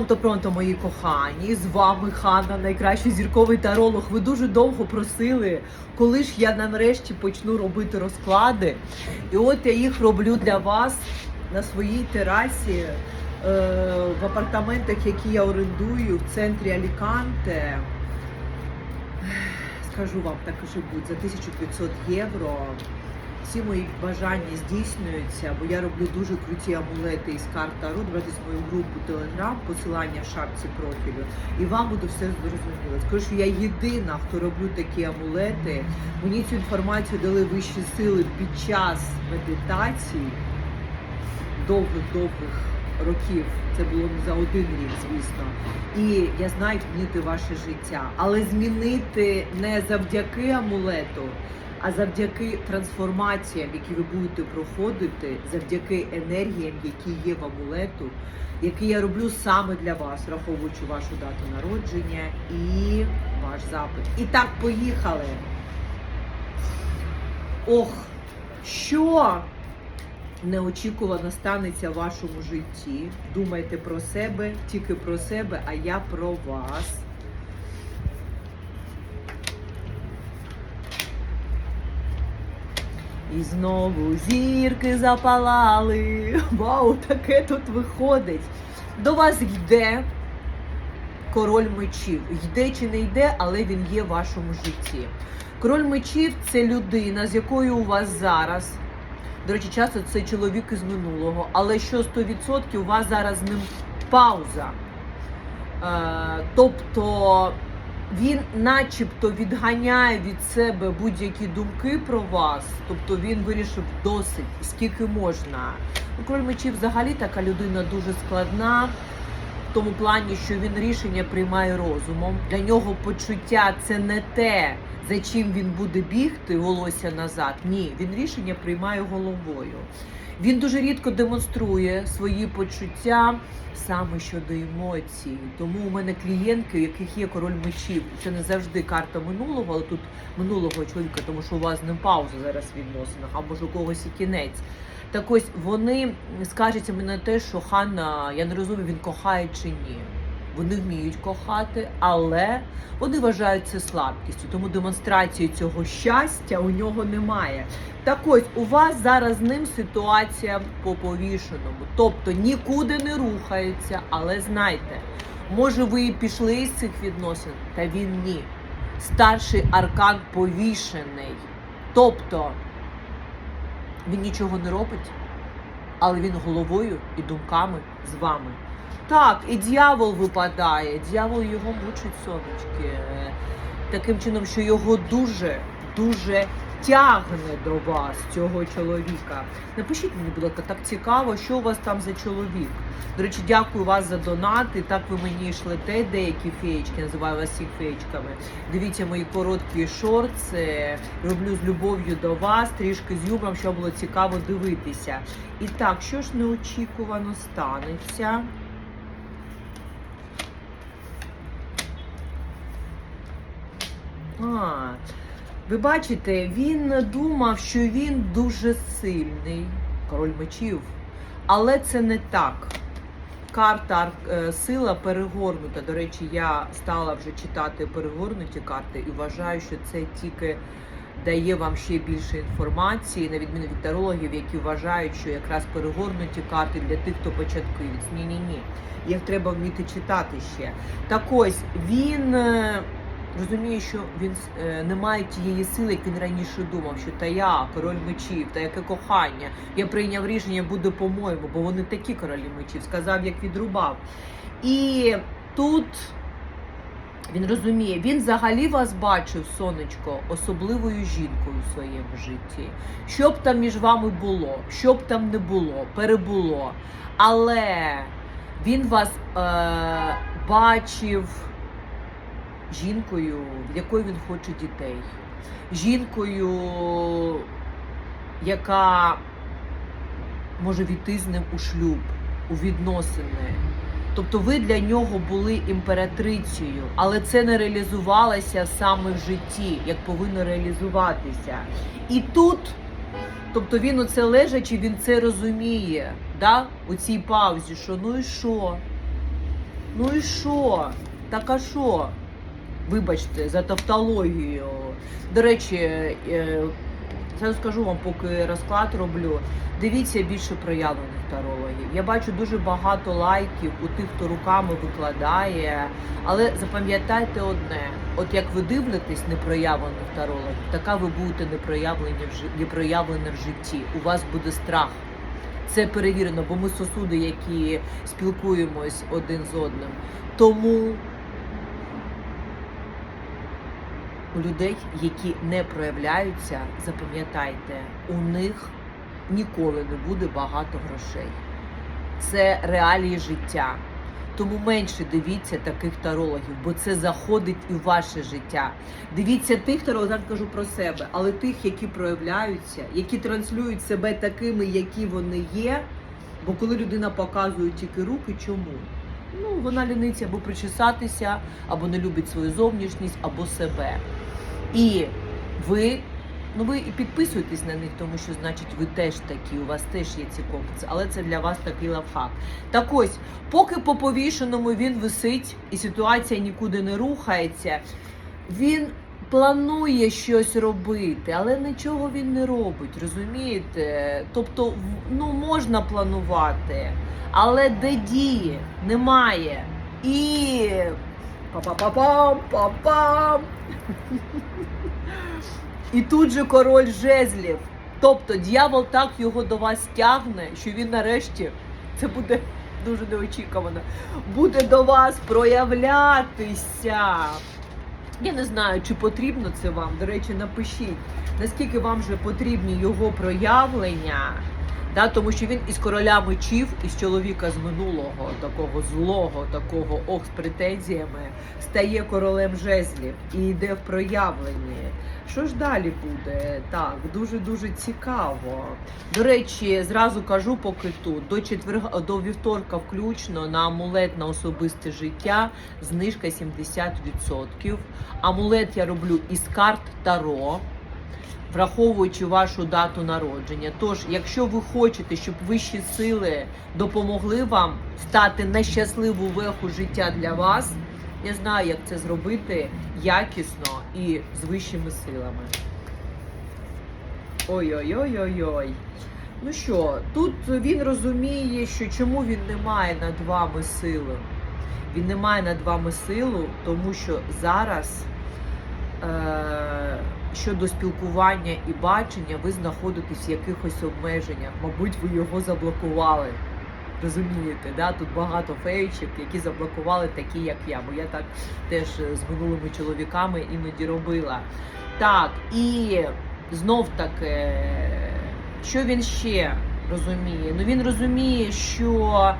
Пронто-пронто, мої кохані, з вами Ханна, найкращий зірковий таролог. Ви дуже довго просили, коли ж я нарешті почну робити розклади. І от я їх роблю для вас на своїй терасі е, в апартаментах, які я орендую в центрі Аліканте. Скажу вам так і будь за 1500 євро. Всі мої бажання здійснюються, бо я роблю дуже круті амулети із карт Таро. Дивитесь мою групу Телеграм, посилання в шапці профілю, і вам буде все зрозуміло. Скажу, що я єдина, хто роблю такі амулети. Мені цю інформацію дали вищі сили під час медитацій довгих-довгих років. Це було не за один рік, звісно. І я знаю, змінити ваше життя. Але змінити не завдяки амулету, а завдяки трансформаціям, які ви будете проходити, завдяки енергіям, які є в амулету, які я роблю саме для вас, враховуючи вашу дату народження і ваш запит. І так, поїхали. Ох, що неочікувано станеться в вашому житті. Думайте про себе, тільки про себе, а я про вас. І знову зірки запалали. Вау, таке тут виходить. До вас йде король мечів. Йде чи не йде, але він є в вашому житті. Король мечів це людина, з якою у вас зараз. До речі, часто це чоловік із минулого, але що 100% у вас зараз з ним пауза. Е, тобто він начебто відганяє від себе будь-які думки про вас, тобто він вирішив досить, скільки можна. Ну, Король мечів взагалі така людина дуже складна, в тому плані, що він рішення приймає розумом. Для нього почуття це не те, за чим він буде бігти волосся назад. Ні, він рішення приймає головою. Він дуже рідко демонструє свої почуття саме щодо емоцій. Тому у мене клієнтки, у яких є король мечів, це не завжди карта минулого, але тут минулого чоловіка, тому що у вас не пауза зараз в відносинах, а може у когось і кінець. Так ось вони скаржаться мені на те, що Ханна, я не розумію, він кохає чи ні. Вони вміють кохати, але вони вважають це слабкістю, тому демонстрації цього щастя у нього немає. Так ось у вас зараз з ним ситуація по повішеному, тобто нікуди не рухається, але знайте, може ви і пішли з цих відносин, та він ні. Старший аркан повішений. Тобто він нічого не робить, але він головою і думками з вами. Так, і дьявол випадає. Дьявол його мучить сонечки. Таким чином, що його дуже, дуже тягне до вас, цього чоловіка. Напишіть мені, будь ласка, так цікаво, що у вас там за чоловік. До речі, дякую вас за донати. Так ви мені шлете деякі феєчки, називаю вас всіх феєчками. Дивіться мої короткі шорти. Роблю з любов'ю до вас, трішки з юмором, щоб було цікаво дивитися. І так, що ж неочікувано станеться? Ви бачите, він думав, що він дуже сильний, король мечів, але це не так. Карта е, сила перегорнута. До речі, я стала вже читати перегорнуті карти і вважаю, що це тільки дає вам ще більше інформації, на відміну від тарологів, які вважають, що якраз перегорнуті карти для тих, хто початківець. Ні, ні, ні. Їх треба вміти читати ще. Так ось він. Розуміє, що він е, не має тієї сили, як він раніше думав, що та я, король мечів, та яке кохання. Я прийняв рішення, буде по-моєму, бо вони такі королі мечів, сказав, як відрубав. І тут він розуміє, він взагалі вас бачив, сонечко, особливою жінкою в своєму житті. Що б там між вами було, що б там не було, перебуло. Але він вас е, бачив жінкою, в якої він хоче дітей, жінкою, яка може війти з ним у шлюб, у відносини. Тобто ви для нього були імператрицею, але це не реалізувалося саме в житті, як повинно реалізуватися. І тут, тобто він оце лежачи, він це розуміє, да? у цій паузі, що ну і що? Ну і що? Так а що? Вибачте, за тавтологію. До речі, е, зараз скажу вам, поки розклад роблю. Дивіться більше проявлених тарологів. Я бачу дуже багато лайків у тих, хто руками викладає. Але запам'ятайте одне: от як ви дивитесь непроявлених тарологів, така ви будете непроявлені в непроявлені в житті. У вас буде страх. Це перевірено, бо ми сосуди, які спілкуємось один з одним. Тому у людей, які не проявляються, запам'ятайте, у них ніколи не буде багато грошей. Це реалії життя. Тому менше дивіться таких тарологів, бо це заходить і в ваше життя. Дивіться тих тарологів, я кажу про себе, але тих, які проявляються, які транслюють себе такими, які вони є. Бо коли людина показує тільки руки, чому? Ну, вона ліниться або причесатися, або не любить свою зовнішність, або себе. І ви, ну ви і підписуєтесь на них, тому що значить ви теж такі, у вас теж є ці комплекси, але це для вас такий лавхак. Так ось, поки по повішеному він висить і ситуація нікуди не рухається, він планує щось робити, але нічого він не робить, розумієте? Тобто, ну можна планувати, але де дії немає. І па-па-па-пам, па-пам. І тут же король жезлів. Тобто дьявол так його до вас тягне, що він нарешті це буде дуже неочікувано. Буде до вас проявлятися. Я не знаю, чи потрібно це вам. До речі, напишіть, наскільки вам вже потрібні його проявлення. Да, тому що він із короля мечів, із чоловіка з минулого, такого злого, такого ох з претензіями, стає королем жезлів і йде в проявленні. Що ж далі буде? Так, дуже дуже цікаво. До речі, зразу кажу, поки тут до четверга до вівторка, включно на амулет на особисте життя, знижка 70%. Амулет я роблю із карт Таро. Враховуючи вашу дату народження. Тож, якщо ви хочете, щоб вищі сили допомогли вам стати на щасливу веху життя для вас, я знаю, як це зробити якісно і з вищими силами. Ой-ой-ой-ой-ой. Ну що, тут він розуміє, що чому він не має над вами сили. Він не має над вами силу, тому що зараз е- щодо спілкування і бачення ви знаходитесь в якихось обмеженнях. Мабуть, ви його заблокували. Розумієте, да? тут багато фейчів, які заблокували такі, як я. Бо я так теж е, з минулими чоловіками іноді робила. Так, і знов таки, що він ще розуміє? Ну він розуміє, що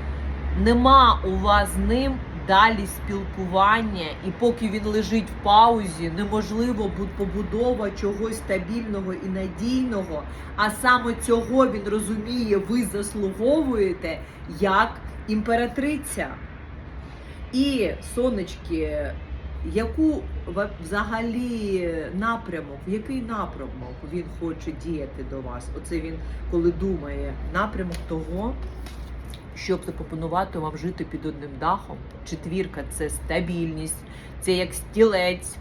нема у вас з ним далі спілкування, і поки він лежить в паузі, неможливо бу- побудова чогось стабільного і надійного. А саме цього він розуміє, ви заслуговуєте як імператриця. І сонечки, яку взагалі напрямок, який напрямок він хоче діяти до вас? Оце він коли думає напрямок того, щоб запропонувати вам жити під одним дахом. Четвірка це стабільність, це як стілець,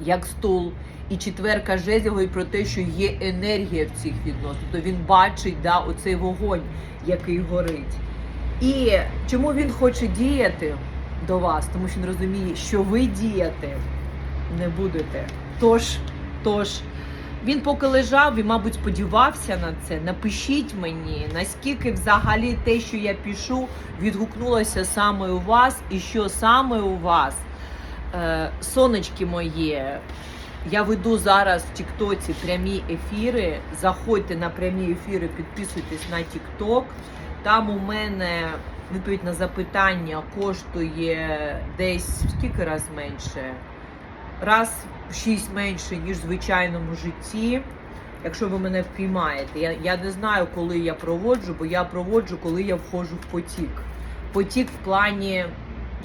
як стул. І четверка жезлів говорить про те, що є енергія в цих відносинах. Тобто він бачить да, оцей вогонь, який горить. І чому він хоче діяти до вас? Тому що він розуміє, що ви діяти не будете. Тож, тож, він поки лежав і, мабуть, сподівався на це. Напишіть мені, наскільки взагалі те, що я пишу, відгукнулося саме у вас, і що саме у вас, е, сонечки моє. Я веду зараз в Тіктоці прямі ефіри. Заходьте на прямі ефіри, підписуйтесь на Тікток. Там у мене відповідь на запитання коштує десь в скільки раз менше? Раз в шість менше, ніж в звичайному житті. Якщо ви мене впіймаєте, я, я не знаю, коли я проводжу, бо я проводжу, коли я входжу в потік. Потік в плані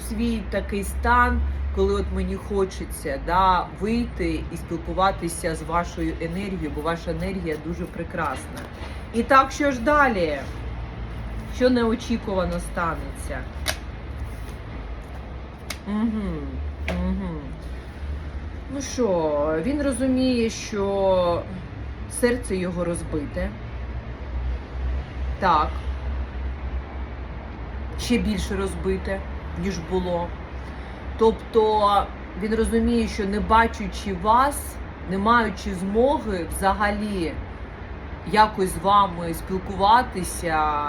свій такий стан, коли от мені хочеться да, вийти і спілкуватися з вашою енергією, бо ваша енергія дуже прекрасна. І так, що ж далі? Що неочікувано станеться? Угу. Угу. Ну що, він розуміє, що серце його розбите. Так. Ще більше розбите, ніж було. Тобто він розуміє, що не бачучи вас, не маючи змоги взагалі якось з вами спілкуватися,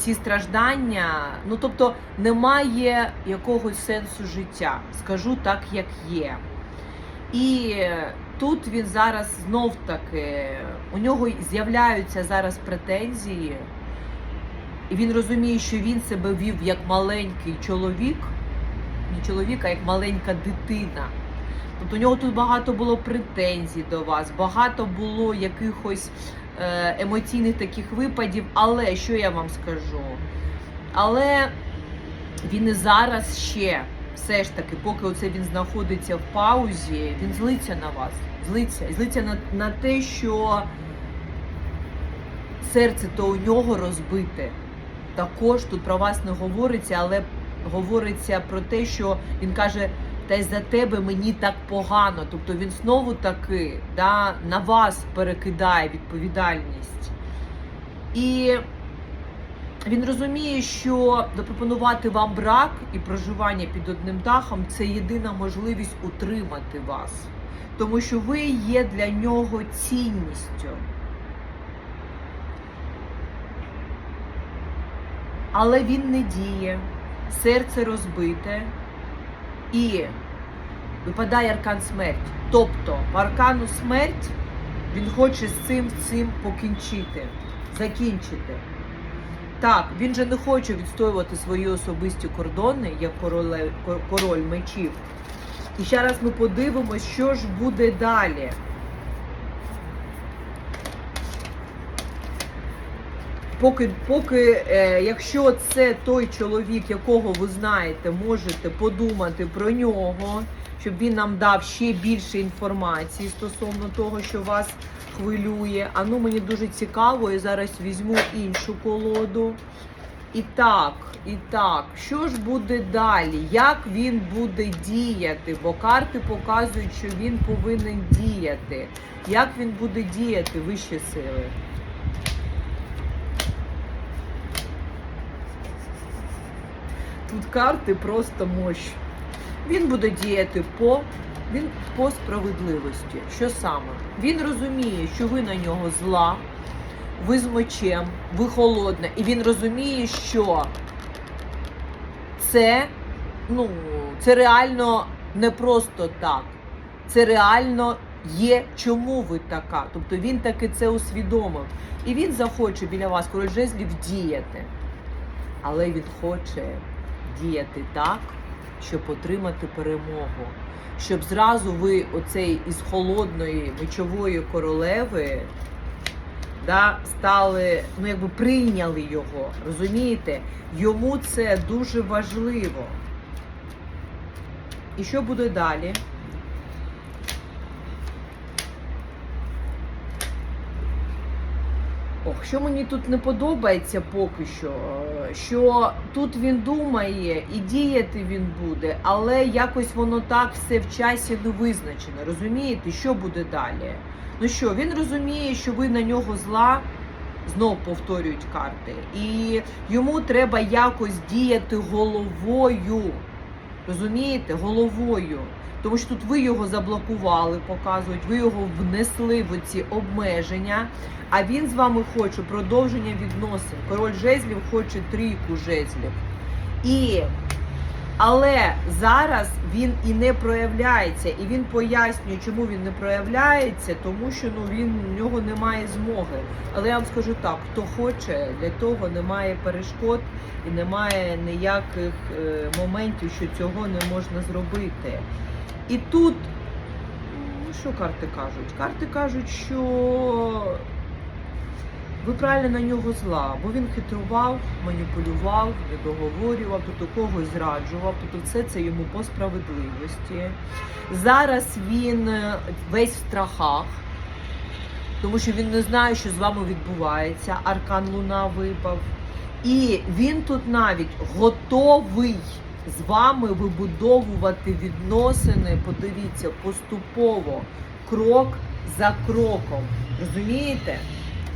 ці страждання, ну тобто немає якогось сенсу життя. Скажу так, як є. І тут він зараз знов таки, у нього з'являються зараз претензії, і він розуміє, що він себе вів як маленький чоловік, не чоловік, а як маленька дитина. Тобто у нього тут багато було претензій до вас, багато було якихось емоційних таких випадів. Але що я вам скажу? Але він і зараз ще, все ж таки, поки оце він знаходиться в паузі, він злиться на вас. Злиться. Злиться на, на те, що серце то у нього розбите. Також тут про вас не говориться, але говориться про те, що він каже, та й за тебе мені так погано. Тобто він знову таки да, на вас перекидає відповідальність. І він розуміє, що запропонувати вам брак і проживання під одним дахом це єдина можливість утримати вас. Тому що ви є для нього цінністю. Але він не діє, серце розбите і випадає аркан смерть. Тобто, по аркану смерть він хоче з цим цим покінчити, закінчити. Так, він же не хоче відстоювати свої особисті кордони, як король, кор- король мечів. І ще раз ми подивимося, що ж буде далі. Поки, поки е, якщо це той чоловік, якого ви знаєте, можете подумати про нього, щоб він нам дав ще більше інформації стосовно того, що вас хвилює. А ну мені дуже цікаво, я зараз візьму іншу колоду. І так, і так, що ж буде далі? Як він буде діяти? Бо карти показують, що він повинен діяти. Як він буде діяти вищі сили? Тут карти просто мощ. Він буде діяти по, він по справедливості. Що саме? Він розуміє, що ви на нього зла, ви з мечем, ви холодна, і він розуміє, що це, ну, це реально не просто так. Це реально є, чому ви така. Тобто він таки це усвідомив. І він захоче біля вас, король жезлів, діяти. Але він хоче діяти так, щоб отримати перемогу. Щоб зразу ви оцей із холодної мечової королеви да, стали, ну якби прийняли його. Розумієте? Йому це дуже важливо. І що буде далі? Ох, що мені тут не подобається поки що, е, що тут він думає і діяти він буде, але якось воно так все в часі не визначено. Розумієте, що буде далі? Ну що, він розуміє, що ви на нього зла, знов повторюють карти, і йому треба якось діяти головою. Розумієте, головою. Тому що тут ви його заблокували, показують, ви його внесли в ці обмеження, а він з вами хоче продовження відносин. Король жезлів хоче трійку жезлів. І але зараз він і не проявляється, і він пояснює, чому він не проявляється, тому що ну він у нього немає змоги. Але я вам скажу так: хто хоче, для того немає перешкод і немає ніяких е, моментів, що цього не можна зробити. І тут, ну що карти кажуть? Карти кажуть, що ви правильно на нього зла, бо він хитрував, маніпулював, недоговорював, тут у когось зраджував, тобто все це йому по справедливості. Зараз він е, весь в страхах, тому що він не знає, що з вами відбувається. Аркан Луна випав. І він тут навіть готовий з вами вибудовувати відносини, подивіться, поступово, крок за кроком. Розумієте?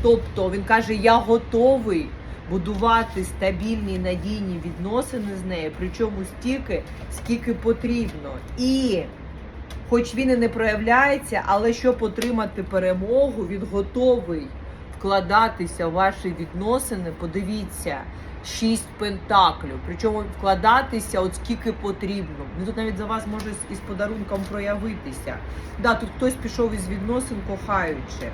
Тобто він каже, я готовий будувати стабільні надійні відносини з нею, причому стільки, скільки потрібно. І хоч він і не проявляється, але щоб отримати перемогу, він готовий вкладатися в ваші відносини. Подивіться, шість пентаклів. Причому вкладатися от скільки потрібно. Він тут навіть за вас може із подарунком проявитися. Да, тут хтось пішов із відносин, кохаючи.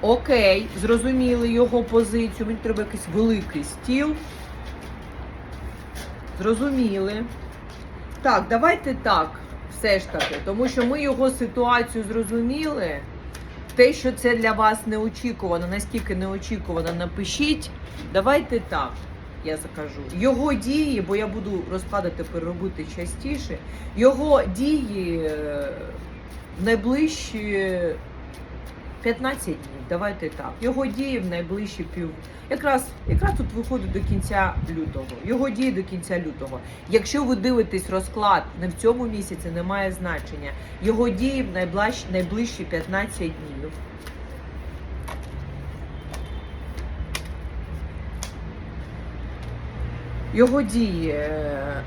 Окей, зрозуміли його позицію. Мені треба якийсь великий стіл. Зрозуміли. Так, давайте так, все ж таки, тому що ми його ситуацію зрозуміли. Те, що це для вас неочікувано, наскільки неочікувано, напишіть. Давайте так, я закажу. Його дії, бо я буду розкладати, переробити робити частіше. Його дії е, в найближчі 15 днів. Давайте так. Його дії в найближчі пів. Якраз якраз тут виходить до кінця лютого. Його дії до кінця лютого. Якщо ви дивитесь розклад не в цьому місяці, не має значення. Його дії в найближчі, найближчі 15 днів. Його дії.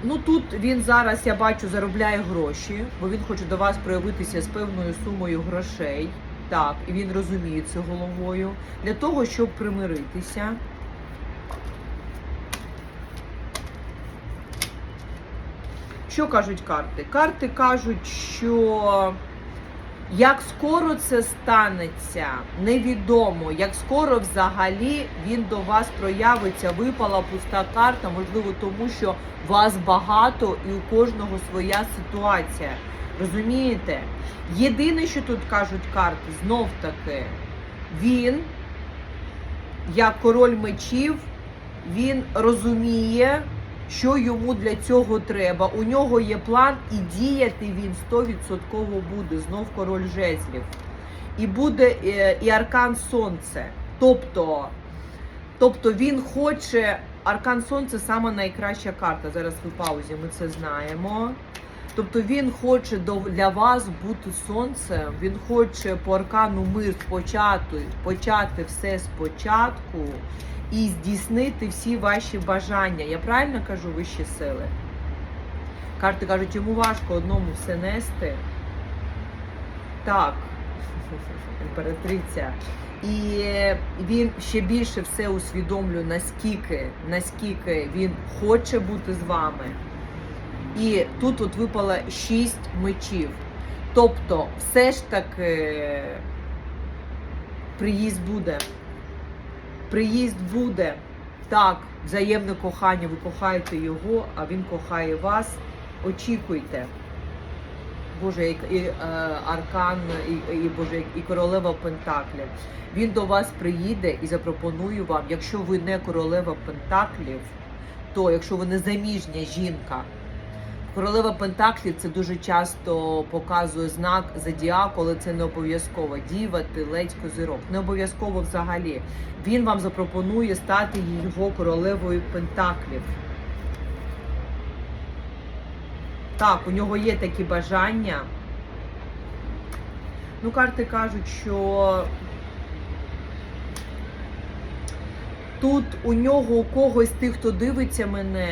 Ну тут він зараз, я бачу, заробляє гроші, бо він хоче до вас проявитися з певною сумою грошей. Так, і він розуміє це головою для того, щоб примиритися. Що кажуть карти? Карти кажуть, що як скоро це станеться, невідомо. Як скоро взагалі він до вас проявиться, випала пуста карта, можливо, тому що вас багато і у кожного своя ситуація. Розумієте? Єдине, що тут кажуть карти, знов таки, він, як король мечів, він розуміє, що йому для цього треба. У нього є план, і діяти він 100% буде. Знов король жезлів. І буде е, і аркан сонце. Тобто, тобто він хоче. Аркан Сонце саме найкраща карта. Зараз в паузі ми це знаємо. Тобто він хоче для вас бути сонцем, він хоче по аркану мир почати, почати все спочатку і здійснити всі ваші бажання. Я правильно кажу вищі сили? Карти кажуть, йому важко одному все нести. Так, імператриця. І він ще більше все усвідомлює, наскільки, наскільки він хоче бути з вами. І тут от випало шість мечів. Тобто, все ж таки приїзд буде. Приїзд буде. Так, взаємне кохання, ви кохаєте його, а він кохає вас. Очікуйте. Боже, і, і е, аркан, і, і Боже, і королева Пентаклів. Він до вас приїде і запропонує вам, якщо ви не королева Пентаклів, то якщо ви не заміжня жінка, Королева Пентаклів це дуже часто показує знак зодіаку, але це не обов'язково. Діва, телець, козирок. Не обов'язково взагалі. Він вам запропонує стати його королевою Пентаклів. Так, у нього є такі бажання. Ну, карти кажуть, що тут у нього у когось тих, хто дивиться мене,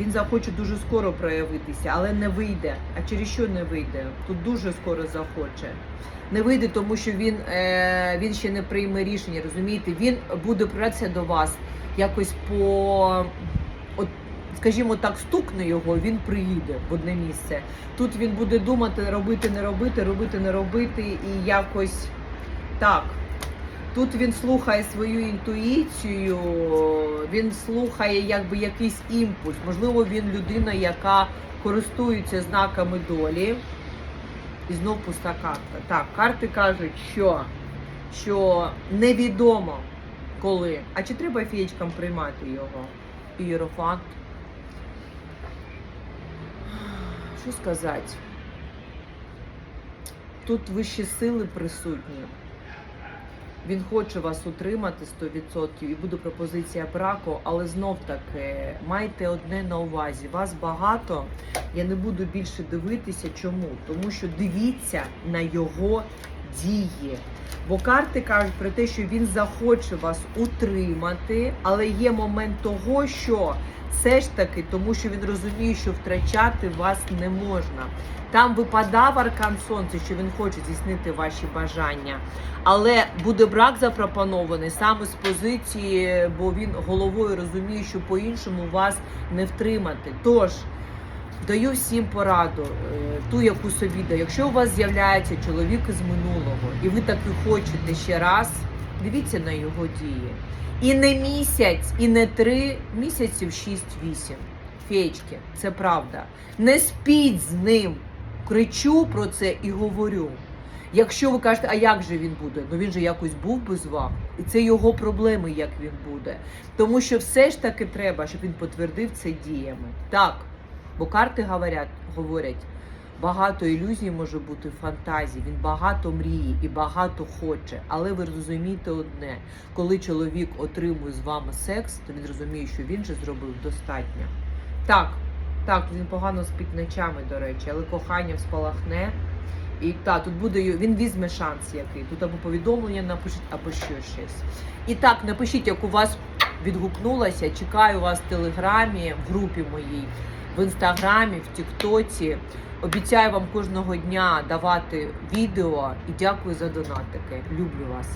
він захоче дуже скоро проявитися, але не вийде. А через що не вийде? Тут дуже скоро захоче. Не вийде, тому що він, е, він ще не прийме рішення, розумієте? Він буде проявлятися до вас якось по. От, скажімо так, стукне його, він приїде в одне місце. Тут він буде думати, робити, не робити, робити, не робити, і якось так. Тут він слухає свою інтуїцію, він слухає якби якийсь імпульс. Можливо, він людина, яка користується знаками долі. І знов пуста карта. Так, карти кажуть, що, що невідомо коли. А чи треба фієчкам приймати його? Ієрофант. Що сказати? Тут вищі сили присутні. Він хоче вас утримати 100% і буде пропозиція браку, але знов таки майте одне на увазі. Вас багато. Я не буду більше дивитися. Чому? Тому що дивіться на його дії. Бо карти кажуть про те, що він захоче вас утримати, але є момент того, що все ж таки, тому що він розуміє, що втрачати вас не можна. Там випадав аркан сонця, що він хоче здійснити ваші бажання. Але буде брак запропонований саме з позиції, бо він головою розуміє, що по-іншому вас не втримати. Тож даю всім пораду, е, ту, яку собі даю. Якщо у вас з'являється чоловік із минулого, і ви таки хочете ще раз, дивіться на його дії. І не місяць, і не три місяців, 6-8. Феєчки, це правда. Не спіть з ним. Кричу про це і говорю. Якщо ви кажете, а як же він буде? Ну він же якось був без вас. І це його проблеми, як він буде. Тому що все ж таки треба, щоб він потвердив це діями. Так, бо карти говорять, говорять, багато ілюзій може бути фантазій, він багато мріє і багато хоче. Але ви розумієте одне: коли чоловік отримує з вами секс, то він розуміє, що він же зробив достатньо. Так, так, він погано спить ночами, до речі, але кохання спалахне. І так, тут буде він візьме шанс який. Тут або повідомлення напишіть, або що щось. І так, напишіть, як у вас відгукнулося. Чекаю вас в телеграмі, в групі моїй, в інстаграмі, в Тіктоці. Обіцяю вам кожного дня давати відео і дякую за донатики. Люблю вас.